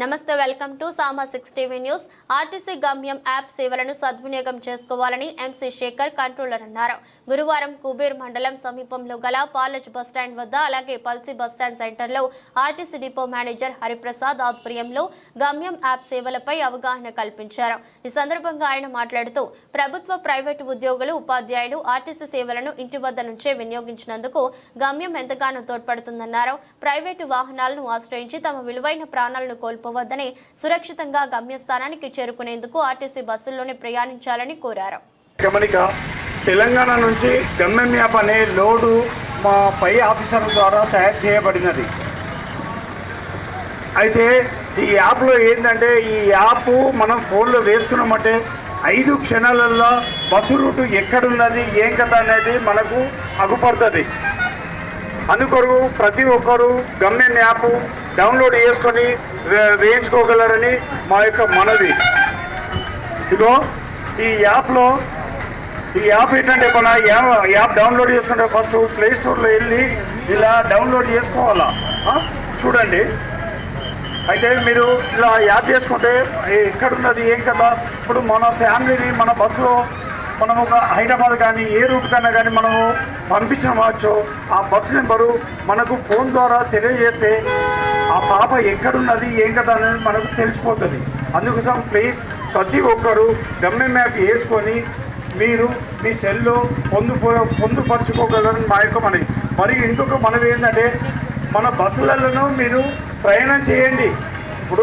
నమస్తే welcome to Sama six TV news. RTC Gamyam app సేవలను సద్వినియోగం చేసుకోవాలని ఎంసీ శేఖర్ కంట్రోలర్ అన్నారు. గురువారం కుబేర్ మండలం సమీపంలో గల పాలజ్ బస్టాండ్ వద్ద అలాగే పల్సీ బస్టాండ్ సెంటర్లో ఆర్టీసీ డిపో మేనేజర్ హరిప్రసాద్ ఆధ్వర్యంలో గమ్యం యాప్ సేవలపై అవగాహన కల్పించారు. ఈ సందర్భంగా ఆయన మాట్లాడుతూ ప్రభుత్వ ప్రైవేటు ఉద్యోగులు ఉపాధ్యాయులు ఆర్టీసీ సేవలను ఇంటి వద్ద నుంచే వినియోగించినందుకు గమ్యం ఎంతగానో తోడ్పడుతుందన్నారు. ప్రైవేటు వాహనాలను ఆశ్రయించి తమ విలువైన ప్రాణాలను కోల్పో కోల్పోవద్దని సురక్షితంగా గమ్యస్థానానికి చేరుకునేందుకు ఆర్టీసీ బస్సుల్లోనే ప్రయాణించాలని కోరారు. గమనిక తెలంగాణ నుంచి గమ్యం యాప్ అనే లోడు మా పై ఆఫీసర్ ద్వారా తయారు చేయబడినది. అయితే ఈ యాప్లో ఏంటంటే ఈ యాప్ మనం ఫోన్లో వేసుకున్నామంటే ఐదు క్షణాలలో బస్సు రూటు ఎక్కడున్నది ఏం కథ అనేది మనకు అగుపడుతుంది. అందుకొరకు ప్రతి ఒక్కరూ గమ్యం యాప్ డౌన్లోడ్ చేసుకొని వే- వేయించుకోగలరని మా యొక్క మనవి. ఇదో ఈ యాప్లో ఈ యాప్ ఏంటంటే మన యాప్ యాప్ డౌన్లోడ్ చేసుకుంటే ఫస్ట్ ప్లే స్టోర్లో వెళ్ళి ఇలా డౌన్లోడ్ చేసుకోవాలా? చూడండి. అయితే మీరు ఇలా యాప్ చేసుకుంటే ఎక్కడున్నది ఏం కదా ఇప్పుడు మన ఫ్యామిలీని మన బస్సులో మనము ఒక హైదరాబాద్ కానీ ఏ రూట్ కన్నా కానీ మనము పంపించవచ్చు ఆ బస్సు నెంబరు మనకు ఫోన్ ద్వారా తెలియజేస్తే ఆ పాప ఎక్కడున్నది ఏం కదా అనేది మనకు తెలిసిపోతుంది. అందుకోసం ప్లీజ్ ప్రతి ఒక్కరూ గమ్య మ్యాప్ వేసుకొని మీరు మీ సెల్లో పొందు పొందుపరుచుకోగలరని మా యొక్క మనవి. మరియు ఇంకొక మనవి ఏంటంటే మన బస్సులలో మీరు ప్రయాణం చేయండి. ఇప్పుడు